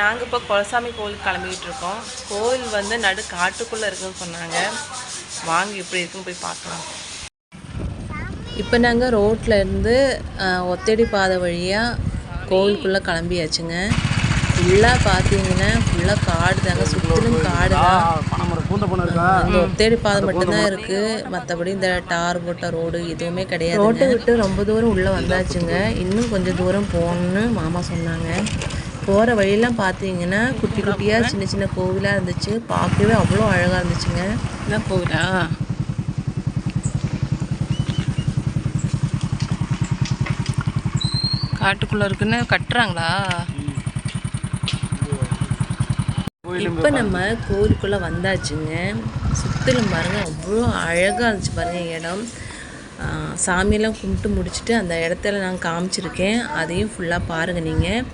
நாங்கள் இப்போ குலசாமி கோவிலுக்கு கிளம்பிக்கிட்டு இருக்கோம். கோவில் வந்து நடு காட்டுக்குள்ளே இருக்குன்னு சொன்னாங்க. வாங்க எப்படி இருக்குன்னு போய் பார்க்கலாம். இப்போ நாங்கள் ரோட்டில் இருந்து ஒத்தடி பாதை வழியாக கோவிலுக்குள்ளே கிளம்பியாச்சுங்க. ஃபுல்லாக பார்த்தீங்கன்னா ஃபுல்லாக காடு தாங்க. சுற்றிலும் காடு தான். ஒத்தேடி பாதை மட்டும்தான் இருக்கு. மற்றபடி இந்த டார் போட்ட ரோடு எதுவுமே கிடையாது ரோட்டை விட்டு ரொம்ப தூரம் உள்ளே வந்தாச்சுங்க. இன்னும் கொஞ்சம் தூரம் போகணுன்னு மாமா சொன்னாங்க. போகிற வழியெல்லாம் பார்த்தீங்கன்னா குட்டி குட்டியாக சின்ன சின்ன கோவிலாக இருந்துச்சு. பார்க்கவே அவ்வளோ அழகாக இருந்துச்சுங்க. இதான் கோவிலா? காட்டுக்குள்ள இருக்குன்னு கட்டுறாங்களா? இப்போ நம்ம கோவிலுக்குள்ளே வந்தாச்சுங்க. சுற்றிலும் பாருங்க அவ்வளோ அழகாக இருந்துச்சு பாருங்க இடம். சாமியெல்லாம் கும்பிட்டு முடிச்சுட்டு அந்த இடத்துல நான் காமிச்சிருக்கேன். அதையும் ஃபுல்லாக பாருங்கள் நீங்கள்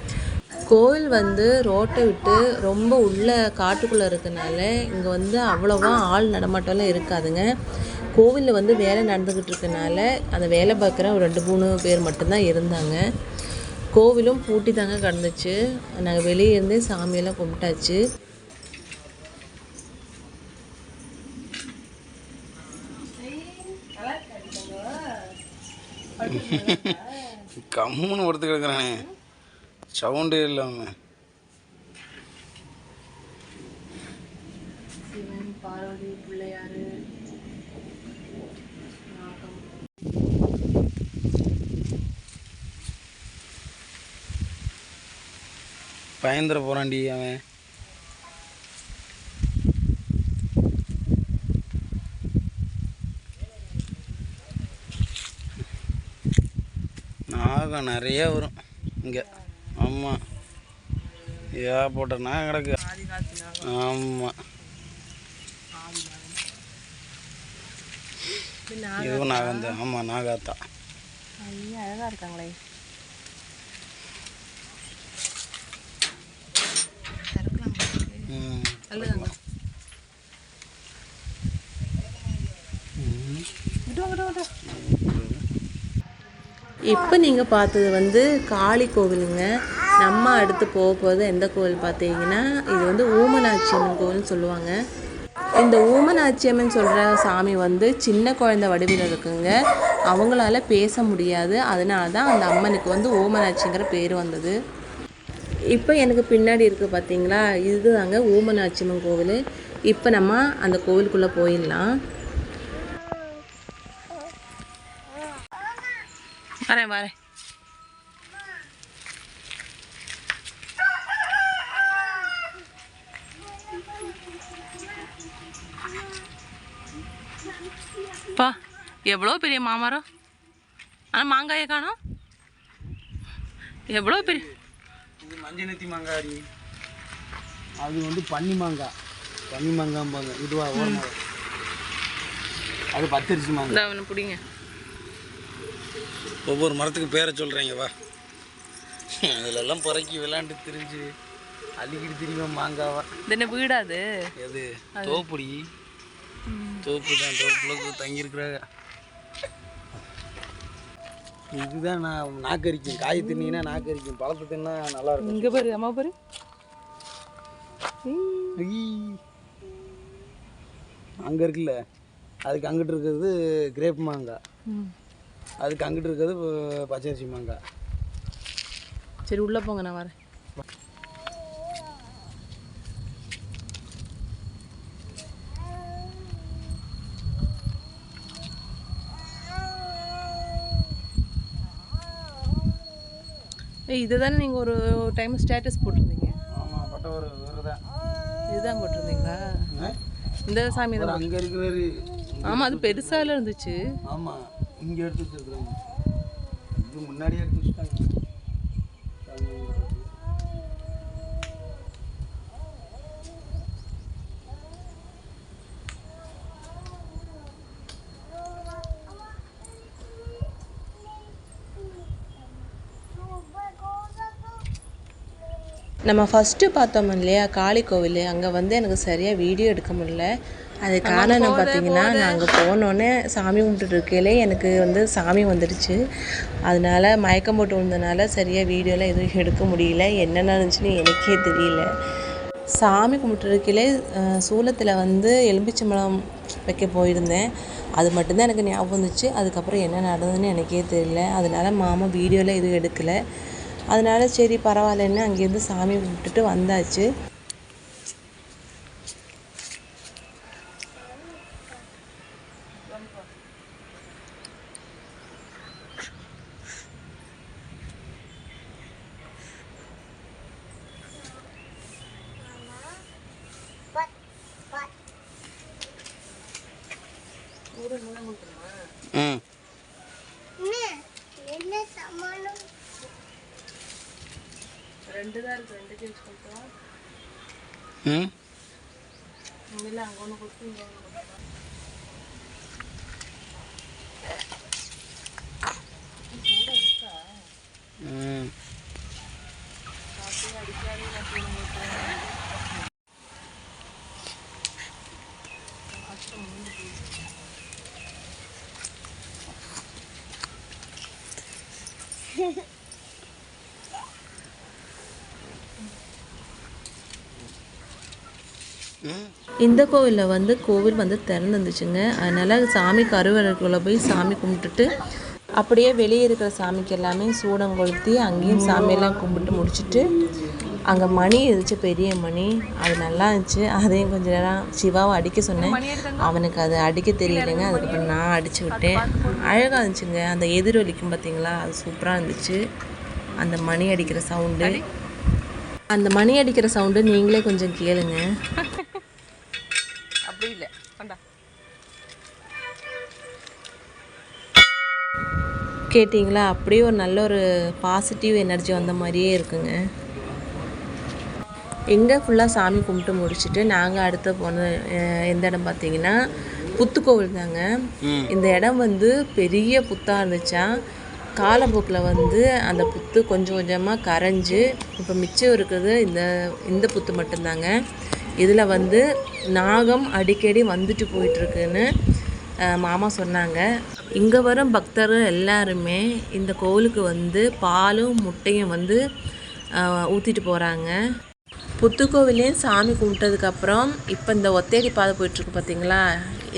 கோவில் வந்து ரோட்டை விட்டு ரொம்ப உள்ள காட்டுக்குள்ளே இருக்கனால இங்கே வந்து அவ்வளோவா ஆள் நடமாட்டம்லாம் இருக்காதுங்க. கோவிலில் வந்து வேலை நடந்துக்கிட்டு இருக்கனால அந்த வேலை பார்க்குற ஒரு ரெண்டு மூணு பேர் மட்டும்தான் இருந்தாங்க. கோவிலும் பூட்டி தாங்க கிடந்துச்சு. நாங்கள் வெளியே இருந்தே சாமியெல்லாம் கும்பிட்டாச்சு. கம்முன்னு ஒருத்து கிடக்குறானே சவுண்டே இல்லாம. சிவன் பார்வதி பிள்ளையாரு பயந்துட போறான்டி அவன். நாகம் நிறைய வரும் இங்கே. ஆமாம் ஏகப்பட்ட நாகம் கிடக்கு. ஆமாம் இதுவும் நாகம் தான் ஆமாம் நாகாத்தான் ஐயா அழகா இருக்காங்களே. இப்போ நீங்கள் பார்த்தது வந்து காளி கோவிலுங்க. நம்ம அடுத்து போக போகிறது எந்த கோவில் பார்த்தீங்கன்னா இது வந்து ஊமனாட்சி அம்மன் கோவில்னு சொல்லுவாங்க. இந்த ஊமனாட்சி அம்மன் சொல்கிற சாமி வந்து சின்ன குழந்தை வடிவில் இருக்குங்க. அவங்களால பேச முடியாது. அதனால தான் அந்த அம்மனுக்கு வந்து ஊமனாட்சிங்கிற பேர் வந்தது. இப்போ எனக்கு பின்னாடி இருக்குது பார்த்தீங்களா இதுதாங்க ஊமனாட்சி அம்மன் கோவில். இப்போ நம்ம அந்த கோவிலுக்குள்ளே போயிடலாம். வரேன் வரேன். பா எவ்வளோ பெரிய மாமரம்? ஆனால் மாங்காயை காணோம். எவ்வளோ பெரிய இது மஞ்சள் மாங்காடி. அது வந்து பன்னி மாங்காய் பன்னி மாங்காம்பாங்க. இதுவா ஓரமாக அது பச்சரிசி மாங்காய் அவனை பிடிங்க. ஒவ்வொரு மரத்துக்கு பேரை சொல்கிறீங்க வா. அதிலெல்லாம் புறக்கி விளாண்டு திரிஞ்சு அள்ளிக்கிட்டு திரிவோம் மாங்காவா. இது என்ன வீடாது எது? தோப்புடி. தோப்பு தான் தோப்புல தங்கியிருக்கிறாங்க. இதுதான் நான் நாக்கரிக்கும். காய் தின்னீங்கன்னா நாக்கரிக்கும். பழத்தை தின்னா நல்லா இருக்கும் இங்கே பாரு அம்மா பாரு. அங்கே இருக்குல்ல அதுக்கு அங்கிட்டு இருக்கிறது கிரேப் மாங்காய் அதுக்கு அங்கிட்டு இருக்கிறது பச்சரிசி மாங்காய் சரி உள்ளே போங்க நான் வரேன். இதுதானே நீங்கள் ஒரு டைம் ஸ்டேட்டஸ் போட்டிருந்தீங்க? ஆமாம் பட்ட ஒரு விரதம் இதுதான் போட்டிருந்தீங்களா? இந்த சாமி தான் அங்கே இருக்கிறாரு ஆமாம் அது பெருசால இருந்துச்சு. ஆமாம் இங்கே எடுத்து வச்சிருக்குறாங்க. இது முன்னாடியே எடுத்து வச்சுட்டாங்க. நம்ம ஃபஸ்ட்டு பார்த்தோம் இல்லையா காளி கோவில். அங்கே வந்து எனக்கு சரியாக வீடியோ எடுக்க முடியல. அது காரணம் பார்த்தீங்கன்னா நாங்கள் போனோடனே சாமி கும்பிட்டுட்டு இருக்கையிலே எனக்கு வந்து சாமி வந்துடுச்சு. அதனால மயக்கம் போட்டு விழுந்தனால சரியாக வீடியோலாம் எதுவும் எடுக்க முடியல. என்ன நடந்துச்சுன்னு எனக்கே தெரியல. சாமி கும்பிட்டு இருக்கையிலே சூளத்தில் வந்து எலும்பிச்சம்பழம் வைக்க போயிருந்தேன். அது மட்டும்தான் எனக்கு ஞாபகம் வந்துச்சு. அதுக்கப்புறம் என்ன நடந்ததுன்னு எனக்கே தெரியல. அதனால மாமா வீடியோலாம் எதுவும் எடுக்கலை. அதனால சரி பரவாயில்லன்னு அங்கேருந்து சாமி கும்பிட்டுட்டு வந்தாச்சு. ம் ரெண்டு இந்த கோவிலில் வந்து கோவில் வந்து திறந்துருந்துச்சுங்க. அதனால் சாமி கருவறைக்குள்ளே போய் சாமி கும்பிட்டுட்டு அப்படியே வெளியே இருக்கிற சாமிக்கு எல்லாமே சூடம் கொளுத்தி அங்கேயும் சாமியெல்லாம் கும்பிட்டு முடிச்சுட்டு அங்கே மணி இருந்துச்சு பெரிய மணி. அது நல்லா இருந்துச்சு. அதையும் கொஞ்ச நேரம் சிவாவை அடிக்க சொன்னேன். அவனுக்கு அது அடிக்க தெரியலைங்க. அதுக்கப்புறம் நான் அடித்து விட்டேன். அழகாக இருந்துச்சுங்க. அந்த எதிரொலிக்கும் பார்த்தீங்களா அது சூப்பராக இருந்துச்சு. அந்த மணி அடிக்கிற சவுண்டு அந்த மணி அடிக்கிற சவுண்டு நீங்களே கொஞ்சம் கேளுங்க. கேட்டிங்களா? அப்படியே ஒரு நல்ல ஒரு பாசிட்டிவ் எனர்ஜி வந்த மாதிரியே இருக்குங்க. எங்கே ஃபுல்லாக சாமி கும்பிட்டு முடிச்சுட்டு நாங்கள் அடுத்து போன எந்த இடம் பார்த்தீங்கன்னா புத்துக்கோவில் தாங்க. இந்த இடம் வந்து பெரிய புத்தாக இருந்துச்சா? காலப்போக்கில் வந்து அந்த புத்து கொஞ்சம் கொஞ்சமாக கரைஞ்சு இப்போ மிச்சம் இருக்குது இந்த இந்த புத்து மட்டும்தாங்க. இதில் வந்து நாகம் அடிக்கடி வந்துட்டு போயிட்டுருக்குன்னு மாமா சொன்னாங்க. இங்கே வரும் பக்தர்கள் எல்லாருமே இந்த கோவிலுக்கு வந்து பாலும் முட்டையும் வந்து ஊற்றிட்டு போகிறாங்க புத்துக்கோவிலையும் சாமி கும்பிட்டதுக்கப்புறம் இப்போ இந்த ஒத்தேடி பாதை போயிட்டுருக்கு பார்த்தீங்களா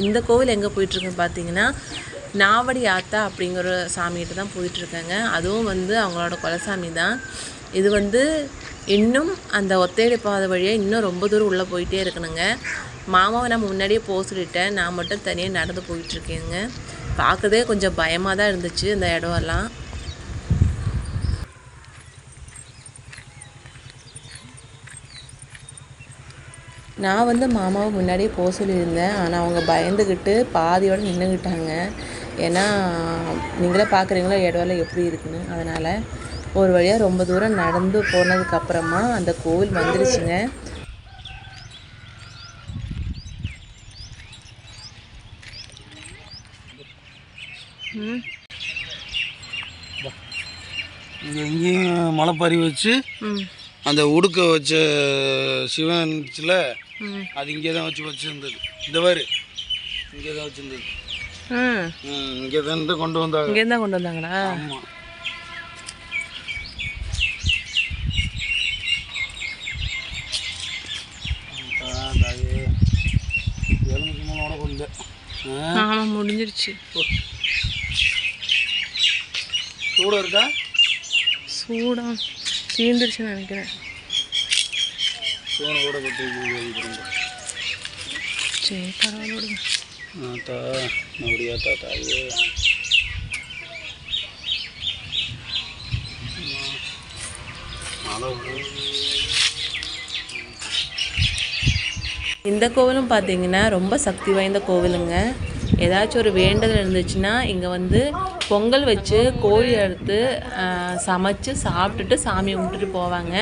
இந்த கோவில் எங்கே போயிட்டுருக்குன்னு பார்த்தீங்கன்னா நாவடி ஆத்தா அப்படிங்கிற சாமிகிட்ட தான் போயிட்டுருக்காங்க. அதுவும் வந்து அவங்களோட குலசாமி தான். இது வந்து இன்னும் அந்த ஒத்தேடி பாதை வழியாக இன்னும் ரொம்ப தூரம் உள்ளே போயிட்டே இருக்கணுங்க. மாமாவை நான் முன்னாடியே போக சொல்லிட்டேன் நான் மட்டும் தனியாக நடந்து போயிட்டுருக்கேங்க. பார்க்கறதே கொஞ்சம் பயமாக தான் இருந்துச்சு இந்த இடம் எல்லாம் நான் வந்து மாமாவை முன்னாடியே போக சொல்லியிருந்தேன். ஆனால் அவங்க பயந்துக்கிட்டு பாதியோடு நின்றுக்கிட்டாங்க ஏன்னா நீங்களே பார்க்குறீங்களா இடம்லாம் எப்படி இருக்குன்னு. அதனால் ஒரு வழியாக ரொம்ப தூரம் நடந்து போனதுக்கப்புறமா அந்த கோவில் வந்துருச்சுங்க. இங்கே எங்கேயும் மலைப்பாரி வச்சு அந்த உடுக்க வச்ச சிவன்ல ம். அது இங்கே தான் வச்சு வச்சுருந்தது. இந்த பாரு இங்கே தான் வச்சுருந்தது. இங்கே தான் கொண்டு வந்தாங்க. இங்கேருந்து தான் கொண்டு வந்தாங்களா? ஆமாம் ஆமாம் முடிஞ்சிருச்சு. சூடாக இருக்கா? சூடம் தீந்துருச்சுன்னு நினைக்கிறேன். சூனை கூட கொட்டி சரி பரவாயில்ல விடுங்க. ஆத்தா வரும். இந்த கோவிலும் பார்த்தீங்கன்னா ரொம்ப சக்தி வாய்ந்த கோவிலுங்க. ஏதாச்சும் ஒரு வேண்டுதல் இருந்துச்சுன்னா இங்கே வந்து பொங்கல் வச்சு கோழி அறுத்து சமைச்சு சாப்பிட்டுட்டு சாமி கும்பிட்டுட்டு போவாங்க.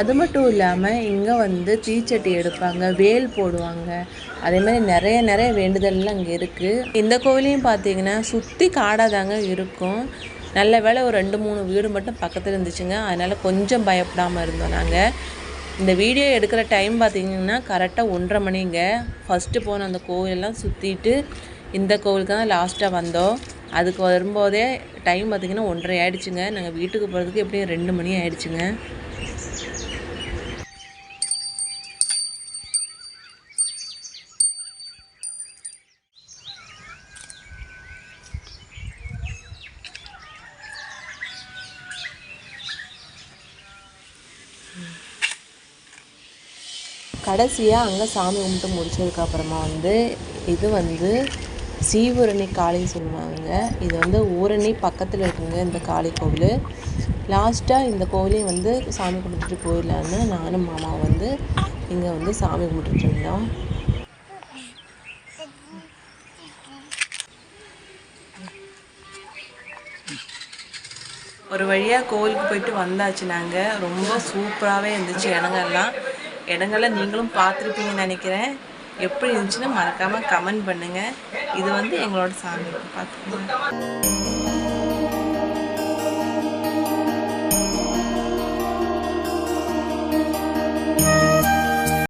அது மட்டும் இல்லாமல் இங்கே வந்து தீச்சட்டி எடுப்பாங்க வேல் போடுவாங்க. அதே மாதிரி நிறைய நிறைய வேண்டுதல்லாம் இங்கே இருக்குது இந்த கோவிலையும் பார்த்தீங்கன்னா சுற்றி காடாக தாங்க இருக்கும். நல்ல வேளை ஒரு ரெண்டு மூணு வீடு மட்டும் பக்கத்தில் இருந்துச்சுங்க. அதனால் கொஞ்சம் பயப்படாமல் இருந்தோம் நாங்கள் இந்த வீடியோ எடுக்கிற டைம் பார்த்திங்கன்னா கரெக்டாக ஒன்றரை மணிங்க. ஃபஸ்ட்டு போன அந்த கோவிலெல்லாம் சுற்றிட்டு இந்த கோவிலுக்கு தான் லாஸ்ட்டாக வந்தோம். அதுக்கு வரும்போதே டைம் பார்த்திங்கன்னா ஒன்றரை ஆயிடுச்சுங்க. நாங்கள் வீட்டுக்கு போகிறதுக்கு எப்படியும் ரெண்டு மணி ஆயிடுச்சுங்க. கடைசியாக அங்கே சாமி கும்பிட்டு முடிச்சதுக்கப்புறமா வந்து இது வந்து சீவூரணி காளி சொல்லுவாங்க. இது வந்து ஊரணி பக்கத்தில் இருக்குங்க இந்த காளி கோவில். லாஸ்ட்டாக இந்த கோவிலையும் வந்து சாமி கும்பிட்டுட்டு போயிடலான்னு நானும் மாமா வந்து இங்கே வந்து சாமி கும்பிட்டுட்டு இருந்தோம். ஒரு வழியாக கோவிலுக்கு போயிட்டு வந்தாச்சு நாங்கள் ரொம்ப சூப்பராகவே இருந்துச்சு இடங்கள்லாம். இடங்கள்லாம் நீங்களும் பார்த்துருப்பீங்கன்னு நினைக்கிறேன். எப்படி இருந்துச்சுன்னு மறக்காமல் கமெண்ட் பண்ணுங்கள் இது வந்து எங்களோட சாமி. பார்த்துக்கோங்க.